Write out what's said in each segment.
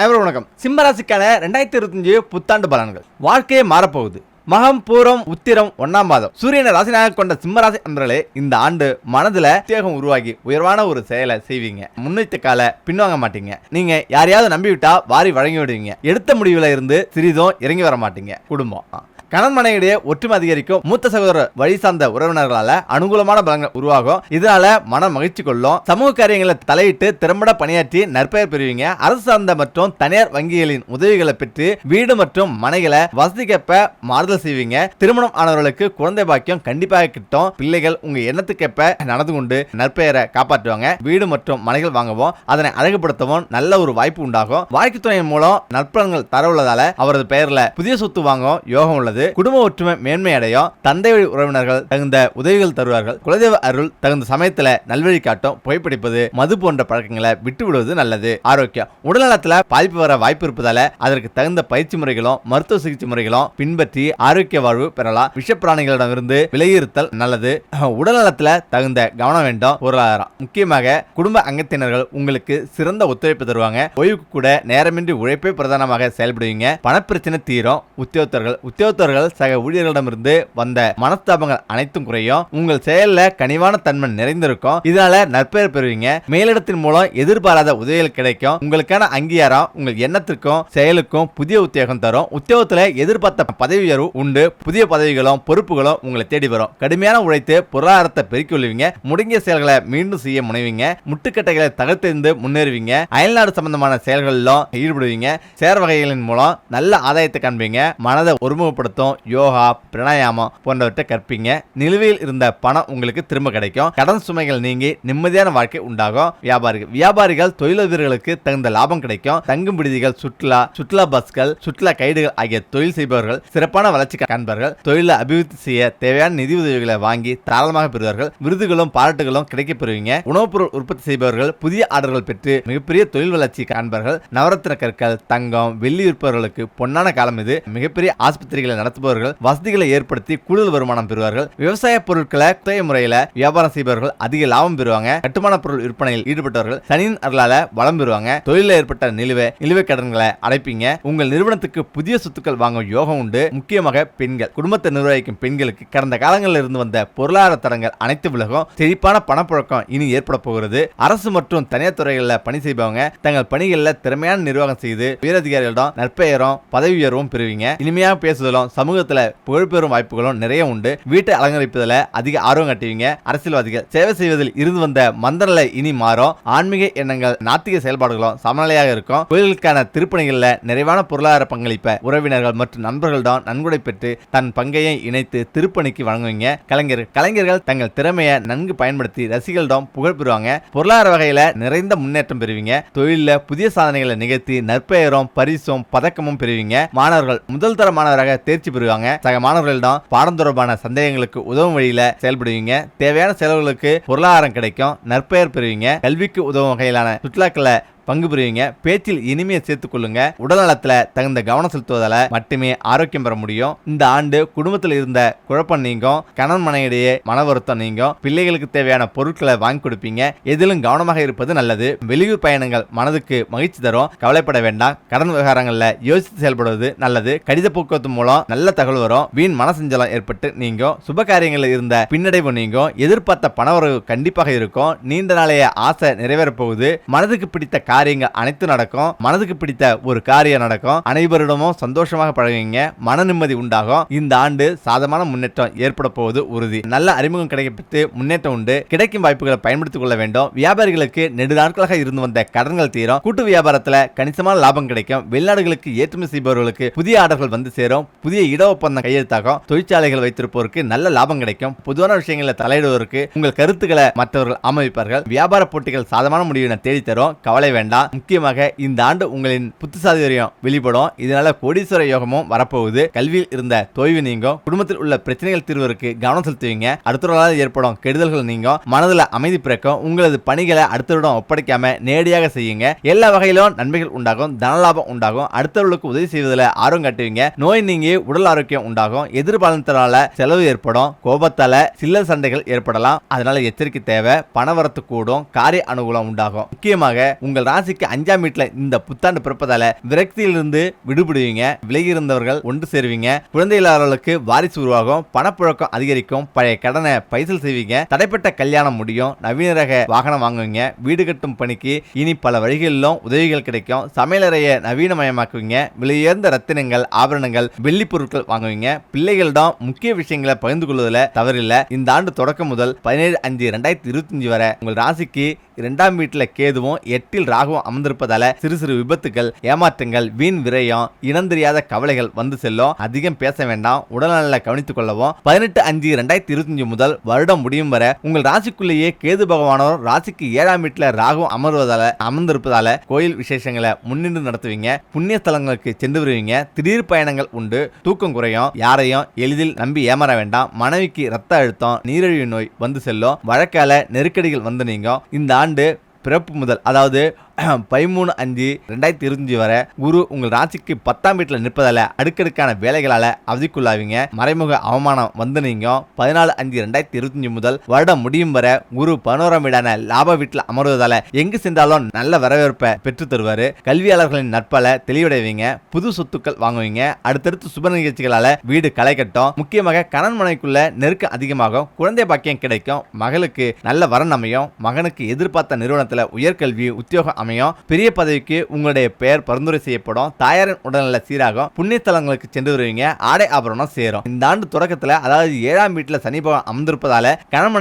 அனைவரும் வணக்கம். சிம்மராசிக்கான ரெண்டாயிரத்தி இருபத்தஞ்சு புத்தாண்டு பலன்கள். வாழ்க்கையே மாறப்போகுது. மகம் பூரம் உத்திரம் ஒன்னாம் மாதம். சூரியனை ராசினாக கொண்ட சிம்மராசி அன்பர்களே இந்த ஆண்டு மனதுல தேகம் உருவாகி உயர்வான ஒரு செயலை செய்வீங்க. முன்வைத்த கால பின்வாங்க மாட்டீங்க. நீங்க யாரையாவது நம்பிவிட்டா வாரி வழங்கி விடுவீங்க. எடுத்த முடிவுல இருந்து சிறிதும் இறங்கி வர மாட்டீங்க. குடும்பம். கணவன் மனைவிடையே ஒற்றுமை அதிகரிக்கும் மூத்த சகோதரர் வழி சார்ந்த உறவினர்களால அனுகூலமான பலங்கள் உருவாகும். இதனால மன மகிழ்ச்சி கொள்ளும். சமூக காரியங்களை தலையிட்டு திறம்பட பணியாற்றி நற்பெயர் பெறுவீங்க. அரசு சார்ந்த மற்றும் தனியார் வங்கிகளின் உதவிகளை பெற்று வீடு மற்றும் மனைகளை வசதிக்கேற்ப மாறுதல் செய்வீங்க. திருமணம் ஆனவர்களுக்கு குழந்தை பாக்கியம் கண்டிப்பாக கிட்டும். பிள்ளைகள் உங்க எண்ணத்துக்கேற்ப நடந்து கொண்டு நற்பெயரை காப்பாற்றுவாங்க. வீடு மற்றும் மனைகள் வாங்கவும். அதனை அழகுபடுத்தவும் நல்ல ஒரு வாய்ப்பு உண்டாகும். வாழ்க்கை துணையின் மூலம் நற்பலன்கள் தர உள்ளதால அவரது பெயர்ல புதிய சொத்து வாங்கும் யோகம் உள்ளது. குடும்ப ஒற்றுமை மேன்மை அடையும் தந்தை வழி உறவினர்கள் தகுந்த உதவிகள் தருவார்கள் குலதெய்வ அருள் தகுந்த சமயத்துல நல்வழி காட்டும் புகைப்பிடிப்பது மது போன்ற பழக்கங்களை விட்டு விடுவது நல்லது. ஆரோக்கியம். உடல்நலத்துல பாதிப்பு வர வாய்ப்பு இருப்பதால அதற்கு தகுந்த பயிற்சி முறைகளும் மருத்துவ சிகிச்சை முறைகளும் பின்பற்றி ஆரோக்கிய வாழ்வு பெறலாம். விஷப்பிராணிகளிடமிருந்து விலகியிருத்தல் நல்லது. உடல்நலத்துல தகுந்த கவனம் வேண்டும். பொருளாதாரம். முக்கியமாக குடும்ப அங்கத்தினர்கள் உங்களுக்கு சிறந்த ஒத்துழைப்பு தருவாங்க. ஓய்வுக்கு கூட நேரமின்றி உழைப்பே பிரதானமாக செயல்படுவீங்க. பணப்பிரச்சனை தீரும். உத்தியோகத்தர்கள் உத்தியோகத்தர் மூத்தவர்கள் சக ஊழியர்களிடமிருந்து வந்த மனஸ்தாபங்கள் அனைத்தும் குறையும். உங்கள் செயல்ல கனிவான தன்மை நிறைந்திருக்கும். இதனால நற்பெயர் பெறுவீங்க. மேலிடத்தின் மூலம் எதிர்பாராத உதவிகள் கிடைக்கும். உங்களுக்கான அங்கீகாரம் உங்கள் எண்ணத்திற்கும் செயலுக்கும் புதிய உத்தியோகம் தரும். உத்தியோகத்துல எதிர்பார்த்த பதவி உயர்வு உண்டு. புதிய பதவிகளும் பொறுப்புகளும் உங்களை தேடி வரும். கடுமையான உழைத்து பொருளாதாரத்தை பெருக்கி கொள்வீங்க. முடங்கிய செயல்களை மீண்டும் செய்ய முனைவீங்க. முட்டுக்கட்டைகளை தகர்த்தெறிந்து முன்னேறுவீங்க. அயல்நாடு சம்பந்தமான செயல்களிலும் ஈடுபடுவீங்க. சேர் வகைகளின் மூலம் நல்ல ஆதாயத்தை காண்பீங்க. மனதை ஒருமுகப்படுத்த ஒருமுகப்படுத்தும் யோகா பிரணாயாமம் போன்றவற்றை கற்பீங்க. நிலுவையில் இருந்த பணம் உங்களுக்கு திரும்ப கிடைக்கும். கடன் சுமைகள் நீங்கி நிம்மதியான வாழ்க்கை உண்டாகும். வியாபாரிகள் வியாபாரிகள் தொழிலதிபர்களுக்கு தகுந்த லாபம் கிடைக்கும். தங்கும் விடுதிகள் சுற்றுலா சுற்றுலா பஸ்கள் சுற்றுலா கைடுகள் ஆகிய தொழில் செய்பவர்கள் சிறப்பான வளர்ச்சி காண்பார்கள். தொழிலை அபிவிருத்தி செய்ய தேவையான நிதி உதவிகளை வாங்கி தாராளமாக பெறுவார்கள். விருதுகளும் பாராட்டுகளும் கிடைக்கப் பெறுவீங்க. உணவுப் பொருள் உற்பத்தி செய்பவர்கள் புதிய ஆர்டர்கள் பெற்று மிகப்பெரிய தொழில் வளர்ச்சி காண்பார்கள். நவரத்தின கற்கள் தங்கம் வெள்ளி விற்பவர்களுக்கு பொன்னான காலம் இது. மிகப்பெரிய ஆஸ்பத்திரிகளை நடத்துபவர்கள் வசதிகளை ஏற்படுத்தி கூடுதல் வருமானம் பெறுவார்கள். விவசாய பொருட்களை குத்தகை முறையில வியாபாரம் செய்பவர்கள் அதிக லாபம் பெறுவாங்க. கட்டுமான பொருள் விற்பனையில் ஈடுபட்டவர்கள் சனியின் அருளால வளம் பெறுவாங்க. தொழிலில் ஏற்பட்ட நிலுவை நிலுவை கடன்களை அடைப்பீங்க. உங்கள் நிறுவனத்துக்கு புதிய சொத்துக்கள் வாங்கும் யோகம் உண்டு. முக்கியமாக பெண்கள். குடும்பத்தை நிர்வகிக்கும் பெண்களுக்கு கடந்த காலங்களில் இருந்து வந்த பொருளாதார தடங்கள் அனைத்து விலகும். செழிப்பான பணப்புழக்கம் இனி ஏற்பட போகிறது. அரசு மற்றும் தனியார் துறைகளில் பணி செய்பவங்க தங்கள் பணிகளில் திறமையான நிர்வாகம் செய்து உயரதிகாரிகளிடம் நற்பெயரும் பதவி உயர்வும் பெறுவீங்க. இனிமையாக பேசுதலும் சமூகத்தில் புகழ்பெறும் வாய்ப்புகளும் நிறைய உண்டு. வீட்டை அலங்கரிப்பதில் அதிக ஆர்வம் கட்டுவீங்க. அரசியல்வாதிகள் சேவை செய்வதில் இருந்து வந்த மந்திரலை இனி மாறும். ஆன்மீக எண்ணங்கள் நாத்திக செயல்பாடுகளும் சமநிலையாக இருக்கும். கோயிலுக்கான திருப்பணிகளில் நிறைவான பொருளாதார பங்களிப்பை உறவினர்கள் மற்றும் நண்பர்களிடம் நன்கொடை பெற்று தன் பங்கையை இணைத்து திருப்பணிக்கு வழங்குவீங்க. கலைஞர் கலைஞர்கள் தங்கள் திறமையை நன்கு பயன்படுத்தி ரசிகர்களிடம் புகழ் பெறுவாங்க. பொருளாதார வகையில் நிறைந்த முன்னேற்றம் பெறுவீங்க. தொழிலில் புதிய சாதனைகளை நிகழ்த்தி நற்பெயரும் பரிசும் பதக்கமும் பெறுவீங்க. மாணவர்கள் முதல் தர மாணவராக தேர்ச்சி பெறுவாங்க. சக மாணவர்களிடம் பாடம் தொடர்பான சந்தேகங்களுக்கு உதவும் வழியில செயல்படுவீங்க. தேவையான செலவுகளுக்கு பொருளாதாரம் கிடைக்கும். நற்பெயர் பெறுவீங்க. கல்விக்கு உதவும் வகையிலான சுற்றுலாக்களை பங்கு புரியுங்க. பேச்சில் இனிமையை சேர்த்துக் கொள்ளுங்க. உடல்நலத்துல தகுந்த கவனம் செலுத்துவதால மட்டுமே ஆரோக்கியம் பெற முடியும். இந்த ஆண்டு குடும்பத்தில் இருந்த குழப்பம் நீங்கும். கணவன் மனையிடையே மன வருத்தம் நீங்கும். பிள்ளைகளுக்கு தேவையான பொருட்களை வாங்கி கொடுப்பீங்க. எதிலும் கவனமாக இருப்பது நல்லது. வெளியூர் பயணங்கள் மனதுக்கு மகிழ்ச்சி தரும். கவலைப்பட வேண்டாம். கடன் விவகாரங்களில் யோசித்து செயல்படுவது நல்லது. கடித போக்குவரத்து மூலம் நல்ல தகவல் வரும். வீண் மனசஞ்சலம் ஏற்பட்டு நீங்கும். சுப காரியங்களில் இருந்த பின்னடைவு நீங்கும். எதிர்பார்த்த பணவரவு கண்டிப்பாக இருக்கும். நீண்ட நாளைய ஆசை நிறைவேறப் போகுது. மனதுக்கு பிடித்த காரியங்கள் அனைத்து நடக்கும். மனதுக்கு பிடித்த ஒரு காரியம் நடக்கும். அனைவரிடமும் சந்தோஷமாக பழகுவீங்க. மன நிம்மதி உண்டாகும். இந்த ஆண்டு சாதமான முன்னேற்றம் ஏற்பட போவது உறுதி. நல்ல அறிமுகம் கிடைக்கப்பட்டு முன்னேற்றம் உண்டு. கிடைக்கும் வாய்ப்புகளை பயன்படுத்திக் கொள்ள வேண்டும். வியாபாரிகளுக்கு நெடு நாட்களாக இருந்து வந்த கடன்கள் தீரும். கூட்டு வியாபாரத்தில் கணிசமான லாபம் கிடைக்கும். வெளிநாடுகளுக்கு ஏற்றுமதி செய்பவர்களுக்கு புதிய ஆர்டர்கள் வந்து சேரும். புதிய இட ஒப்பந்தம் கையெழுத்தாகும். தொழிற்சாலைகள் வைத்திருப்போருக்கு நல்ல லாபம் கிடைக்கும். பொதுவான விஷயங்களை தலையிடுவதற்கு உங்கள் கருத்துக்களை மற்றவர்கள் அமைப்பார்கள் வியாபார போட்டிகள் சாதமான முடிவினை தேடித்தரும். கவலை வேண்டாம். முக்கியமாக இந்த ஆண்டு உங்களின் புத்திசாலியம் வெளிப்படும். இதனால கோடீஸ்வர யோகமும் வரப்போகுது. கல்வியில் இருந்த தொய்வு நீங்கும். குடும்பத்தில் உள்ள பிரச்சனைகள் தீர்வதற்கு கவனம் செலுத்துவீங்க. அடுத்தவர்களால் ஏற்படும் கெடுதல்கள் நீங்கும். மனதில் அமைதி பிறக்கும். உங்களது பணிகளை அடுத்தவரிடம் ஒப்படைக்காம நேரடியாக செய்யுங்க. எல்லா வகையிலும் நன்மைகள் உண்டாகும். தனலாபம் உண்டாகும். அடுத்தவர்களுக்கு உதவி செய்வதில் ஆர்வம் காட்டுவீங்க. நோய் நீங்கி உடல் ஆரோக்கியம் உண்டாகும். எதிர்பாலனத்தினால செலவு ஏற்படும். கோபத்தால சில்லர் சண்டைகள் ஏற்படலாம். அதனால எச்சரிக்கை தேவை. பணவரத்து கூடும். காரிய அனுகூலம் உண்டாகும். முக்கியமாக உங்கள் ராசிக்கு அஞ்சாம் வீட்டில் இந்த புத்தாண்டு பிறப்பதால விரக்தியிலிருந்து விடுபடுவீங்க. விலகி இருந்தவர்கள் ஒன்று சேருவீங்க. குழந்தை இல்லாதவர்களுக்கு வாரிசு உருவாகும். பணப்புழக்கம் அதிகரிக்கும். பழைய கடனை பைசல் செய்வீங்க. தடைப்பட்ட கல்யாணம் முடியும். நவீன ரக வாகனம் வாங்குவீங்க. வீடு கட்டும் பணிக்கு இனி பல வழிகளிலும் உதவிகள் கிடைக்கும். சமையலறையை நவீனமயமாக்குவீங்க. விலையுயர்ந்த ரத்தினங்கள் ஆபரணங்கள் வெள்ளி பொருட்கள் வாங்குவீங்க. பிள்ளைகளிடம் முக்கிய விஷயங்களை பகிர்ந்து கொள்வதில் தவறில்லை. இந்த ஆண்டு தொடக்கம் முதல் பதினேழு அஞ்சு ரெண்டாயிரத்தி இருபத்தஞ்சு வரை உங்கள் ராசிக்கு இரண்டாம் வீட்டில் கேதுவும் எட்டில் ராகுவும் அமர்ந்திருப்பதால சிறு சிறு விபத்துகள் ஏமாற்றங்கள் வீண் விரயம் இனம் தெரியாத கவலைகள் வந்து செல்லும். அதிகம் பேச வேண்டாம். உடல்நல கவனித்துக் கொள்ளவும். பதினெட்டு அஞ்சு ரெண்டாயிரத்தி இருபத்தஞ்சு முதல் வருடம் முடியும் வரை உங்கள் ராசிக்குள்ளேயே கேது பகவானோர் ராசிக்கு ஏழாம் வீட்டில் ராகுவும் அமர்வதால அமர்ந்திருப்பதால கோயில் விசேஷங்களை முன்னின்று நடத்துவீங்க. புண்ணிய ஸ்தலங்களுக்கு சென்று வருவீங்க. திடீர் பயணங்கள் உண்டு. தூக்கம் குறையும். யாரையும் எளிதில் நம்பி ஏமாற வேண்டாம். மனைவிக்கு ரத்த அழுத்தம் நீரிழிவு நோய் வந்து செல்லும். வழக்கால நெருக்கடிகள் வந்து நீங்க இந்த ஆண்டு பிறப்பு முதல் அதாவது பதிமூணு அஞ்சு ரெண்டாயிரத்தி இருபத்தஞ்சு வரை குரு உங்கள் ராசிக்கு பத்தாம் வீட்டில் நிற்பதால அடுக்கடுக்கான வேலைகளால் அவதிக்குள்ளாவீங்க. மறைமுக அவமானம் வந்து நீங்க பதினாலு அஞ்சு ரெண்டாயிரத்தி இருபத்தஞ்சு முதல் வருடம் முடியும் வரை குரு பதினோராம் வீடான லாப வீட்டில் அமர்வதால எங்கு சென்றாலும் நல்ல வரவேற்பை பெற்று தருவார். கல்வியாளர்களின் நட்பால தெளிவடைவீங்க. புது சொத்துக்கள் வாங்குவீங்க. அடுத்தடுத்து சுப நிகழ்ச்சிகளால் வீடு களை கட்டும். முக்கியமாக கணன் மனைக்குள்ள நெருக்கம் அதிகமாகும். குழந்தை பாக்கியம் கிடைக்கும். மகளுக்கு நல்ல வரன் அமையும். மகனுக்கு எதிர்பார்த்த நிறுவனத்தில் உயர்கல்வி உத்தியோகம் அமையும் பெரிய பதவிக்கு உங்களுடைய பெயர் பரிந்துரை செய்யப்படும். தாயாரின் உடல்நல சீராகும். புண்ணிய தலங்களுக்கு சென்று வருவீங்க. ஆடை ஆபரணம் சேரும். இந்த ஆண்டு தொடக்கத்தில் அதாவது ஏழாம் வீட்டில் சனி பகவான் அமர்ந்திருப்பதால கணவன்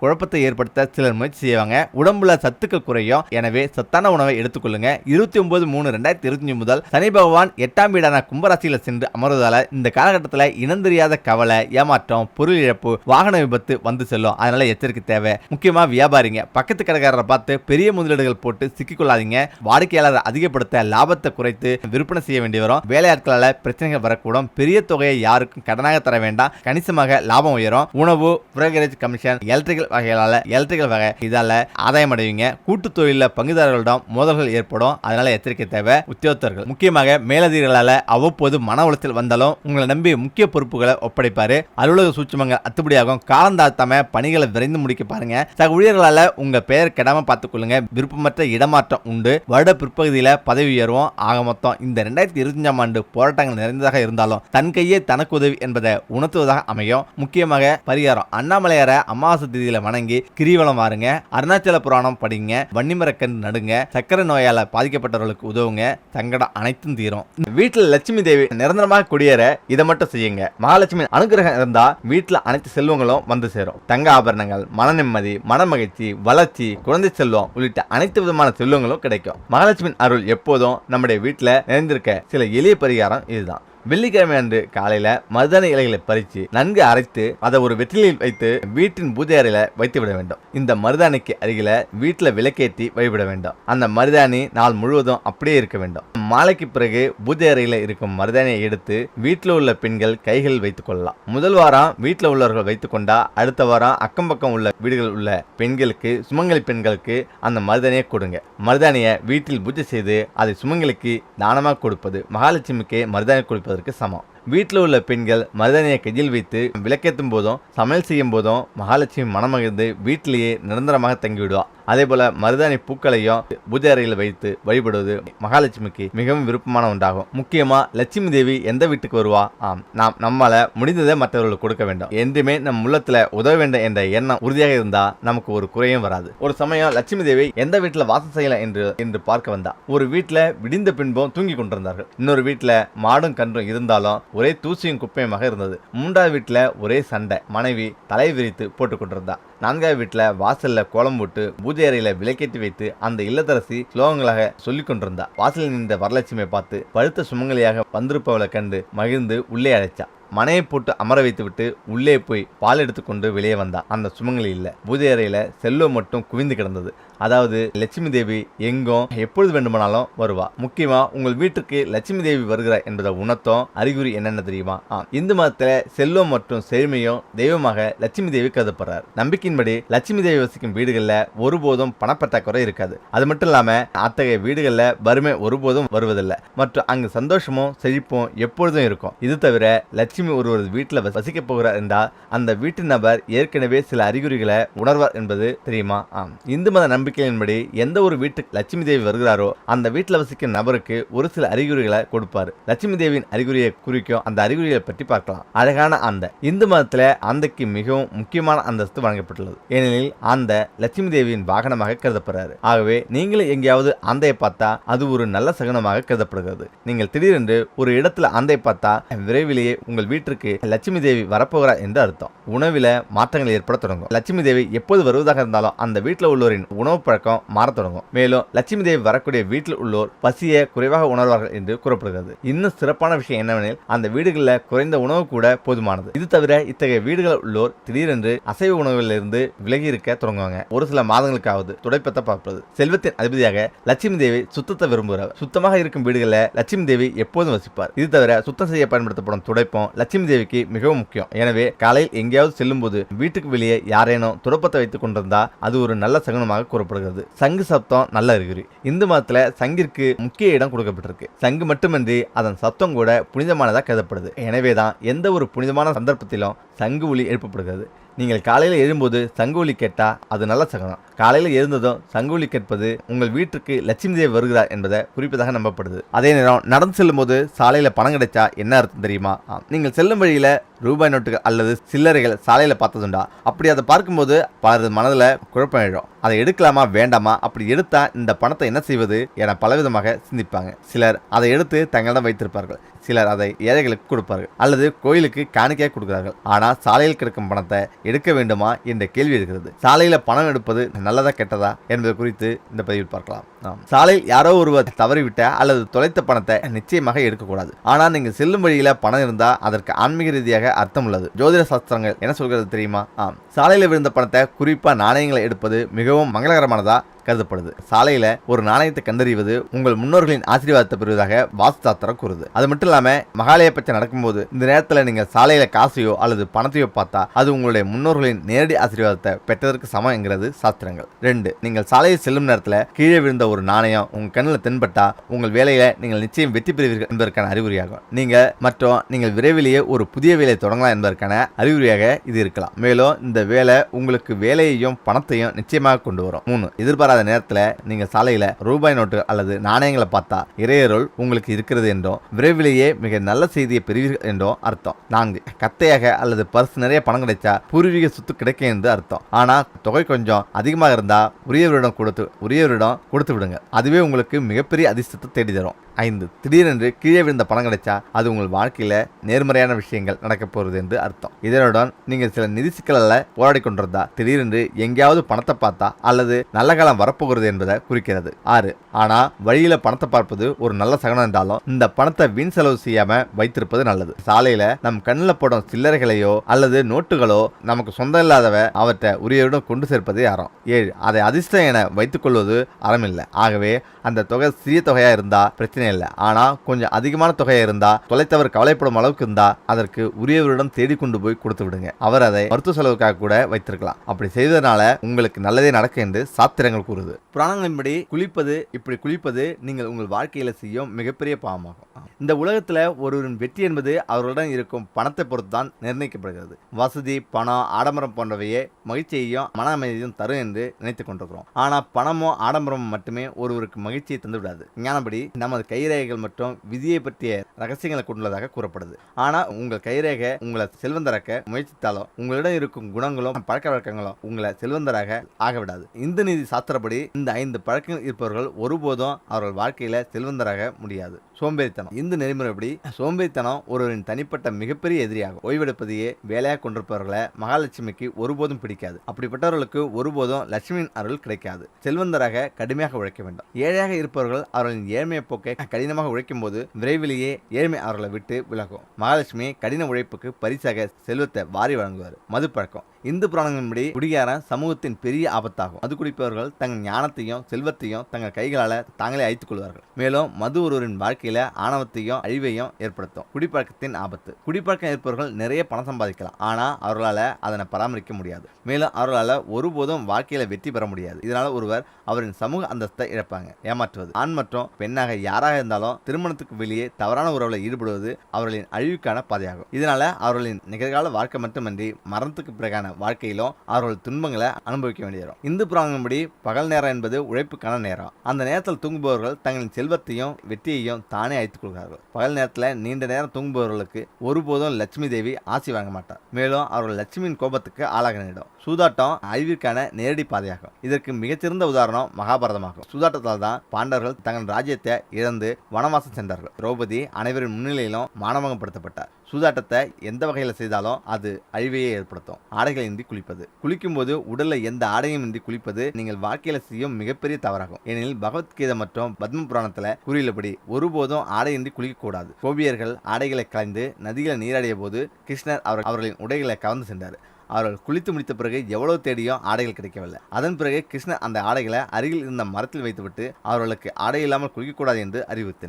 குழப்பத்தை ஏற்படுத்த சிலர் முயற்சி செய்வாங்க. உடம்புல சத்துக்கள் குறையும். எனவே சத்தான உணவை எடுத்துக்கொள்ளுங்க. இருபத்தி ஒன்பது மூணு ரெண்டாயிரத்தி இருபத்தி முதல் சனி பகவான் எட்டாம் வீடான கும்பராசியில சென்று அமர்வதால இந்த காலகட்டத்தில் இனம் தெரியாத கவலை ஏமாற்றம் பொருள் இழப்பு வாகன விபத்து வந்து செல்லும். அதனால எச்சரிக்கை தேவை. முக்கியமா வியாபாரிங்க. பக்கத்து கடைக்காரரை பார்த்து பெரிய முதலீடுகள் போட்டு சிக்கிக்கொள்ளாதீங்க வாடிக்கையாளரை அதிகப்படுத்த லாபத்தை குறைத்து விற்பனை செய்ய வேண்டி வரும். வேலையாட்களால் பிரச்சனைகள் வரக்கூடும். பெரிய தொகையை யாருக்கும் கடனாக தர வேண்டாம். கணிசமாக லாபம் உயரும். உணவு புரோக்கரேஜ் கமிஷன் எலக்ட்ரிக்கல் வகைகளால் எலக்ட்ரிக்கல் வகை இதால ஆதாயம் அடைவீங்க கூட்டு தொழிலில் பங்குதாரர்களிடம் மோதல்கள் ஏற்படும். அதனால எச்சரிக்கை தேவை. உத்தியோகத்தர்கள் முக்கியமாக மேலதிகாரிகளால அவ்வப்போது மன உளத்தில் வந்தாலும் உங்களை நம்பி முக்கிய பொறுப்புகளை ஒப்படைப்பாரு. அலுவலக சூட்சமங்கள் அத்துப்படியாகும். காலம் தாழ்த்தாம பணிகளை விரைந்து முடிக்க பாருங்க. சக ஊழியர்களால உங்க பெயர் கெடாம பார்த்துக்கொள்ளுங்க. விருப்பமற்ற இடமாற்றம் உண்டு. வருட பிற்பகுதியில் பதவி உயர்வும். ஆக மொத்தம் இந்த ரெண்டாயிரத்தி இருபத்தஞ்சாம் ஆண்டு போராட்டங்கள் நிறைந்ததாக இருந்தாலும் தன் கையே தனக்கு உதவி என்பதை உணர்த்துவதாக அமையும். முக்கியமாக பரிகாரம். அண்ணாமலையார அமாவாசை திதியில வணங்கி கிரிவலம் வாருங்க. அருணாச்சல புராணம் படிங்க. வன்னிமரக்கன்று நடுங்க. சக்கரை நோயால பாதிக்கப்பட்டவர்களுக்கு உதவுங்க. சங்கடம் அனைத்தும் தீரும். வீட்டுல லட்சுமி தேவி நிரந்தரமாக குடியேற இதை மட்டும் செய்யுங்க. மகாலட்சுமி அனுகிரகம் இருந்தா வீட்டுல அனைத்து செல்வங்களும் வந்து சேரும். தங்க ஆபரணங்கள் மன நிம்மதி மன மகிழ்ச்சி வளர்ச்சி குழந்தை செல்வம் உள்ளிட்ட அனைத்து விதமான செல்வங்களும் கிடைக்கும். மகாலட்சுமி அருள் எப்போதும் நம்முடைய வீட்டில் நிறைந்திருக்க சில எளிய பரிகாரம் இதுதான். வெள்ளிக்கிழமை அன்று காலையில மருதாணி இலைகளை பறித்து நன்கு அரைத்து அதை ஒரு வெற்றிலையில் வைத்து வீட்டின் பூஜை அறையில வைத்து விட வேண்டும். இந்த மருதாணிக்கு அருகில வீட்டில் விளக்கேற்றி வழிபட வேண்டும். அந்த மருதாணி நாள் முழுவதும் அப்படியே இருக்க வேண்டும். மாலைக்கு பிறகு பூஜை அறையில இருக்கும் மருதாணியை எடுத்து வீட்டில் உள்ள பெண்கள் கைகளில் வைத்துக் கொள்ளலாம். முதல் வாரம் வீட்டில் உள்ளவர்கள் வைத்துக் கொண்டா அடுத்த வாரம் அக்கம் பக்கம் உள்ள வீடுகள் உள்ள பெண்களுக்கு சுமங்கலி பெண்களுக்கு அந்த மருதாணியை கொடுங்க. மருதாணியை வீட்டில் பூஜை செய்து அதை சுமங்கலிக்கு தானமாக கொடுப்பது மகாலட்சுமிக்கு மருதாணி கொடுப்பதற்கு சமம். வீட்டில் உள்ள பெண்கள் மருதாணியை கையில் வைத்து விளக்கேற்றும் போதும் சமையல் செய்யும் போதும் மகாலட்சுமி மனமகிழ்ந்து வீட்டிலேயே நிரந்தரமாக தங்கிவிடுவா. அதே போல மருதாணி பூக்களையும் பூஜை அறையில் வைத்து வழிபடுவது மகாலட்சுமிக்கு மிகவும் விருப்பமான ஒன்றாகும். முக்கியமா லட்சுமி தேவி எந்த வீட்டுக்கு வருவா? ஆம் நாம் நம்மால முடிந்ததை மற்றவர்களுக்கு கொடுக்க வேண்டும். என்றுமே நம் உள்ளத்துல உதவ வேண்டும் என்ற எண்ணம் உறுதியாக இருந்தா நமக்கு ஒரு குறையும் வராது. ஒரு சமயம் லட்சுமி தேவி எந்த வீட்டுல வாசம் செய்யலாம் என்று என்று பார்க்க வந்தா ஒரு வீட்டுல விடிந்த பின்பும் தூங்கி கொண்டிருந்தார்கள். இன்னொரு வீட்டுல மாடும் கன்றும் இருந்தாலும் ஒரே தூசியும் குப்பையுமாக இருந்தது. மூன்றாவது வீட்டில் ஒரே சண்டை. மனைவி தலை விரித்து போட்டுக்கொண்டிருந்தா. நான்காவது வீட்டில் வாசலில் கோலம் போட்டு பூஜை அறையில் விளக்கேற்றி வைத்து அந்த இல்லத்தரசி ஸ்லோகங்களாக சொல்லிக் கொண்டிருந்தா. வாசலில் நின்ற வரலட்சுமியை பார்த்து பழுத்த சுமங்கலியாக வந்திருப்பவளை கண்டு மகிழ்ந்து உள்ளே அழைச்சா. மனையை போட்டு அமர வைத்துவிட்டு உள்ளே போய் பால் எடுத்துக்கொண்டு வெளியே வந்தா. அந்த சுமங்கலி இல்லை. பூஜை அறையில செல்வம் மட்டும் குவிந்து கிடந்தது. அதாவது லட்சுமி தேவி எங்கும் எப்பொழுது வேண்டுமானாலும் வருவா. முக்கியமா உங்கள் வீட்டுக்கு லட்சுமி தேவி வருகிறார் என்பதை உணர்த்தும். அறிகுறி என்னென்ன தெரியுமா? இந்து மதத்துல செல்வம் மற்றும் செழுமையும் தெய்வமாக லட்சுமி தேவி கருதப்படுறார். நம்பிக்கையின்படி லட்சுமி தேவி வசிக்கும் வீடுகளில் ஒருபோதும் பணப்பற்றாக்குறை இருக்காது. அது மட்டும் இல்லாம அத்தகைய வீடுகளில் வறுமை ஒருபோதும் வருவதில்லை. மற்றும் அங்கு சந்தோஷமும் செழிப்பும் எப்பொழுதும் இருக்கும். இது தவிர லட்சுமி ஒருவர் வீட்டில் வசிக்க போகிறார் என்றால் அந்த வீட்டு நபர் ஏற்கனவே சில அறிகுறிகளை உணர்வார் என்பது தெரியுமா? ஆம். இந்து மத நம்பிக்கை நம்பிக்கையின்படி எந்த ஒரு வீட்டுக்கு லட்சுமி தேவி வருகிறாரோ அந்த வீட்டில் வசிக்கும் நபருக்கு ஒரு சில அறிகுறிகளை கொடுப்பார். லட்சுமி தேவியின் அறிகுறியை குறிக்கும் அந்த அறிகுறிகளை பற்றி பார்க்கலாம். அழகான அந்த. இந்து மதத்தில் அந்தைக்கு மிகவும் முக்கியமான அந்தஸ்து வழங்கப்பட்டுள்ளது. ஏனெனில் அந்த லட்சுமி தேவியின் வாகனமாக கருதப்படுறாரு. ஆகவே நீங்களும் எங்கேயாவது அந்தையை பார்த்தா அது ஒரு நல்ல சகுனமாக கருதப்படுகிறது. நீங்கள் திடீரென்று ஒரு இடத்துல அந்தை பார்த்தா விரைவிலேயே உங்கள் வீட்டிற்கு லட்சுமி தேவி வரப்போகிறார் என்று அர்த்தம். உணவில் மாற்றங்கள் ஏற்பட தொடங்கும். லட்சுமி தேவி எப்போது வருவதாக இருந்தாலும் அந்த வீட்டில் உள்ளோரின் உணவு பழக்கம் மாறத் தொடங்கும். மேலும் லட்சுமி தேவி வரக்கூடிய வீட்டில் உள்ளோர் பசியை குறைவாக உணர்வார்கள் என்று கூறப்படுகிறது. இன்னும் சிறப்பான விஷயம் என்னவெனில் அந்த வீடுகளில் குறைந்த உணவு கூட போதுமானது. இது தவிர இத்தகைய வீடுகளில் உள்ளோர் திடீரென்று அசைவ உணவுகளிலிருந்து விலகி இருக்க தொடங்குவாங்க. ஒரு சில மாதங்களுக்காவது துடைப்பத்தை பார்ப்பது. செல்வத்தின் அதிபதியாக லட்சுமி தேவி சுத்தத்தை விரும்புகிறார். சுத்தமாக இருக்கும் வீடுகளில் லட்சுமி தேவி எப்போதும் வசிப்பார். இது தவிர சுத்தம் செய்ய பயன்படுத்தப்படும் துடைப்பம் லட்சுமி தேவிக்கு மிகவும் முக்கியம். எனவே காலையில் எங்கேயாவது செல்லும்போது வீட்டுக்கு வெளியே யாரேனும் துடைப்பத்தை வைத்துக் கொண்டிருந்தா அது ஒரு நல்ல சகுனமாக கூறப்படுகிறது. சங்கு சப்தம் நல்ல அறிகுறி. இந்து மதத்துல சங்கிற்கு முக்கிய இடம் கொடுக்கப்பட்டிருக்கு. சங்கு மட்டுமின்றி அதன் சத்தம் கூட புனிதமானதாக கருதப்படுது. எனவேதான் எந்த ஒரு புனிதமான சந்தர்ப்பத்திலும் சங்கு ஒளி எழுப்பப்படுகிறது. நீங்கள் காலையில் எழும்போது சங்கூலி கேட்டால் அது நல்ல சகனம். காலையில் எழுந்ததும் சங்கூலி கேட்பது உங்கள் வீட்டுக்கு லட்சுமி தேவி வருகிறார் என்பதை குறிப்பதாக நம்பப்படுது. அதே நேரம் நடந்து செல்லும்போது சாலையில் பணம் கிடைச்சா என்ன அர்த்தம் தெரியுமா? நீங்கள் செல்லும் வழியில் ரூபாய் நோட்டுகள் அல்லது சில்லறைகள் சாலையில் பார்த்ததுண்டா? அப்படி அதை பார்க்கும்போது பலரது மனதில் குழப்பம் எழும். அதை எடுக்கலாமா வேண்டாமா? அப்படி எடுத்தா இந்த பணத்தை என்ன செய்வது என பலவிதமாக சிந்திப்பாங்க. சிலர் அதை எடுத்து தங்களிடம் வைத்திருப்பார்கள். சிலர் அதை ஏழைகளுக்கு கொடுப்பார்கள். அல்லது கோயிலுக்கு காணிக்கையாக கொடுக்கிறார்கள். ஆனால் சாலையில் கிடக்கும் பணத்தை எடுக்க வேண்டுமா என்ற கேள்வி இருக்கிறது சாலையில பணம் எடுப்பது நல்லதா கெட்டதா என்பது குறித்து இந்த பதிவில் பார்க்கலாம். ஆம். சாலையில் யாரோ ஒருவர் தவறிவிட்ட அல்லது தொலைத்த பணத்தை நிச்சயமாக எடுக்கக்கூடாது. ஆனால் நீங்கள் செல்லும் வழியில பணம் இருந்தால் அதற்கு ஆன்மீக ரீதியாக அர்த்தம் உள்ளது. ஜோதிட சாஸ்திரங்கள் என்ன சொல்கிறது தெரியுமா? ஆம். சாலையில் விழுந்த பணத்தை குறிப்பா நாணயங்களை எடுப்பது மிகவும் மங்களகரமானதா? கருதப்படுது. சாலையில ஒரு நாணயத்தை கண்டறிவது உங்கள் முன்னோர்களின் ஆசீர்வாதத்தை பெறுவதாக வாஸ்து சாஸ்திரம் கூறுது. அது மட்டும் இல்லாம மகாலய பட்சம் நடக்கும்போது இந்த நேரத்துல நீங்க சாலையில காசையோ அல்லது பணத்தையோ பார்த்தா அது உங்களுடைய முன்னோர்களின் நேரடி ஆசீர்வாதத்தை பெற்றதற்கு சமம் என்கிறது சாஸ்திரங்கள். ரெண்டு நீங்கள் சாலையில் செல்லும் நேரத்துல கீழே விழுந்த ஒரு நாணயம் உங்க கண்ணில் தென்பட்டா உங்கள் வேலையில நீங்கள் நிச்சயம் வெற்றி பெறுவீர்கள் என்பதற்கான அறிகுறியாகும். நீங்க மற்றும் நீங்கள் விரைவிலேயே ஒரு புதிய வேலையை தொடங்கலாம் என்பதற்கான அறிகுறியாக இது இருக்கலாம். மேலும் இந்த வேலை உங்களுக்கு வேலையையும் பணத்தையும் நிச்சயமாக கொண்டு வரும். மூணு எதிர்பாராத அந்த நேரத்தில் நீங்கள் சாலையில் ரூபாய் நோட்டு அல்லது நாணயங்களை பார்த்தா இறையருள் உங்களுக்கு இருக்கிறது என்றும் விரைவிலேயே மிக நல்ல செய்தியை பெறுவீர்கள் என்றும் அர்த்தம். நான்கு கத்தையாக அல்லது பர்ஸ் நிறைய பணம் கிடைச்சா பூர்வீக சொத்து கிடைக்கும் என்று அர்த்தம். ஆனால் தொகை கொஞ்சம் அதிகமாக இருந்தால் உரியவரிடம் கொடுத்து உரியவரிடம் கொடுத்து விடுங்க. அதுவே உங்களுக்கு மிகப்பெரிய அதிர்ஷ்டத்தை தேடி தரும் ஐந்து திடீரென்று கீழே விழுந்த பணம் கிடைச்சா அது உங்கள் வாழ்க்கையில் நேர்மறையான விஷயங்கள் நடக்கப் போகிறது என்று அர்த்தம். இதனுடன் நீங்கள் சில நிதி சிக்கலில் போராடி கொண்டிருந்தா திடீரென்று எங்கேயாவது பணத்தை பார்த்தா அல்லது நல்ல காலம் வரப்போகிறது என்பதை குறிக்கிறது. ஆறு ஆனா வழியில பணத்தை பார்ப்பது ஒரு நல்ல சகனம் என்றாலும் இந்த பணத்தை வீண் செலவு செய்யாம வைத்திருப்பது நல்லது. சாலையில நம் கண்ணில் போடும் சில்லறைகளையோ அல்லது நோட்டுகளோ நமக்கு சொந்தம் இல்லாதவ அவற்றை உரியவரிடம் கொண்டு சேர்ப்பதே அறம் ஏழு அதை அதிர்ஷ்டம் என வைத்துக் கொள்வது அறமில்லை. ஆகவே அந்த தொகை சிறிய தொகையா இருந்தா பிரச்சனை இல்லை. ஆனா கொஞ்சம் அதிகமான தொகையா இருந்தா தொலைத்தவர் கவலைப்படும் அளவுக்கு இருந்தா அதற்கு உரியவரிடம் தேடி கொண்டு போய் கொடுத்து விடுங்க. அவர் அதை மருத்துவ செலவுக்காக கூட வைத்திருக்கலாம். அப்படி செய்வதனால உங்களுக்கு நல்லதே நடக்கும் என்று சாத்திரங்கள் கூறுது. புராணங்களின்படி குளிப்பது இப்படி குளிப்பது நீங்கள் உங்கள் வாழ்க்கையில செய்யும் மிகப்பெரிய பாவமாகும். இந்த உலகத்துல ஒருவரின் வெற்றி என்பது அவர்களிடம் இருக்கும் பணத்தை பொறுத்து தான் நிர்ணயிக்கப்படுகிறது. வசதி பணம் ஆடம்பரம் போன்றவையே மகிழ்ச்சியையும் மன அமைதியையும் தரும் என்று நினைத்துக் கொண்டிருக்கிறோம். ஆனா பணமும் ஆடம்பரமும் மட்டுமே ஒருவருக்கு மகிழ்ச்சியை தந்துவிடாது. ஞானப்படி நமது கைரேகைகள் மற்றும் விதியை பற்றிய ரகசியங்களை கொண்டுள்ளதாக கூறப்படுது. ஆனால் உங்கள் கைரேகை உங்களை செல்வந்தராக்க முயற்சித்தாலும் உங்களிடம் இருக்கும் குணங்களும் பழக்க வழக்கங்களும் உங்களை செல்வந்தராக ஆகவிடாது. இந்த இந்து நீதி சாஸ்திரப்படி இந்த ஐந்து பழக்கங்கள் இருப்பவர்கள் ஒருபோதும் அவர்கள் வாழ்க்கையில செல்வந்தராக முடியாது. சோம்பேறித்தனம். இந்து நெறிமுறைப்படி சோம்பேறித்தனம் ஒருவரின் தனிப்பட்ட மிகப்பெரிய எதிரியாகும். ஓய்வெடுப்பதையே வேலையாக கொண்டிருப்பவர்களை மகாலட்சுமிக்கு ஒருபோதும் பிடிக்காது. அப்படிப்பட்டவர்களுக்கு ஒருபோதும் லட்சுமியின் அருள் கிடைக்காது. செல்வந்தராக கடுமையாக உழைக்க வேண்டும். ஏழையாக இருப்பவர்கள் அவர்களின் ஏழ்மையை போக்கை கடினமாக உழைக்கும் போது விரைவிலேயே ஏழ்மை அவர்களை விட்டு விலகும். மகாலட்சுமி கடின உழைப்புக்கு பரிசாக செல்வத்தை வாரி வழங்குவார். மது பழக்கம் இந்து புராணங்களின்படி குடிகாரன் சமூகத்தின் பெரிய ஆபத்தாகும். மது குடிப்பவர்கள் தங்கள் ஞானத்தையும் செல்வத்தையும் தங்கள் கைகளால் தாங்களே அழித்துக் கொள்வார்கள். மேலும் மது ஒருவரின் வாழ்க்கையில ஆணவத்தையும் அழிவையும் ஏற்படுத்தும். குடிப்பழக்கத்தின் ஆபத்து. குடிப்பழக்கம் இருப்பவர்கள் நிறைய பணம் சம்பாதிக்கலாம். ஆனா அவர்களால அதனை பராமரிக்க முடியாது. மேலும் அவர்களால ஒருபோதும் வாழ்க்கையில வெற்றி பெற முடியாது. இதனால ஒருவர் அவரின் சமூக அந்தஸ்தை இழப்பாங்க. ஏமாற்றுவது. ஆண் மற்றும் பெண்ணாக யாராக இருந்தாலும் திருமணத்துக்கு வெளியே தவறான உறவுல ஈடுபடுவது அவர்களின் அழிவுக்கான பாதையாகும். இதனால அவர்களின் நிகழ்கால வாழ்க்கை மட்டுமின்றி மரணத்துக்கு பிறகான வாழ்க்கையிலும் அவர்கள் துன்பங்களை அனுபவிக்க வேண்டியது இந்து புராணங்களின்படி பகல் நேரம் என்பது உழைப்புக்கான நேரம். அந்த நேரத்தில் தூங்குபவர்கள் தங்களின் செல்வத்தையும் வெற்றியையும் தானே அழைத்துக் கொள்கிறார்கள். பகல் நேரத்தில் நீண்ட நேரம் தூங்குபவர்களுக்கு ஒருபோதும் லட்சுமி தேவி ஆசி வாங்க மாட்டார். மேலும் அவர்கள் லட்சுமியின் கோபத்துக்கு ஆளாக நேரிடும். சூதாட்டம் அழிவிற்கான நேரடி பாதையாகும். இதற்கு மிகச்சிறந்த உதாரணம் மகாபாரதமாகும். சூதாட்டத்தால் தான் பாண்டவர்கள் தங்கள் ராஜ்யத்தை இழந்து வனவாசம் சென்றார்கள். திரௌபதி அனைவரின் முன்னிலையிலும் மானவங்கப்படுத்தப்பட்டார் சூதாட்டத்தை எந்த வகையில் செய்தாலும் அது அழிவையே ஏற்படுத்தும். ஆடைகள் இன்றி குளிப்பது. குளிக்கும்போது உடல்ல எந்த ஆடையும் இன்றி குளிப்பது நீங்கள் வாழ்க்கையில செய்யும் மிகப்பெரிய தவறாகும். ஏனெனில் பகவத்கீதை மற்றும் பத்ம புராணத்துல கூறியுள்ளபடி ஒருபோதும் ஆடையின்றி குளிக்கக்கூடாது. கோபியர்கள் ஆடைகளை கலைந்து நதிகளை நீராடிய போது கிருஷ்ணர் அவர் அவர்களின் உடைகளை கவர்ந்து சென்றார். அவர்கள் குளித்து முடித்த பிறகு எவ்வளவு தேடியும் ஆடைகள் கிடைக்கவில்லை. அதன் பிறகு கிருஷ்ணன் அந்த ஆடைகளை அருகில் இருந்த மரத்தில் வைத்துவிட்டு அவர்களுக்கு ஆடை இல்லாமல் குளிக்கக்கூடாது என்று அறிவுறுத்தினார்.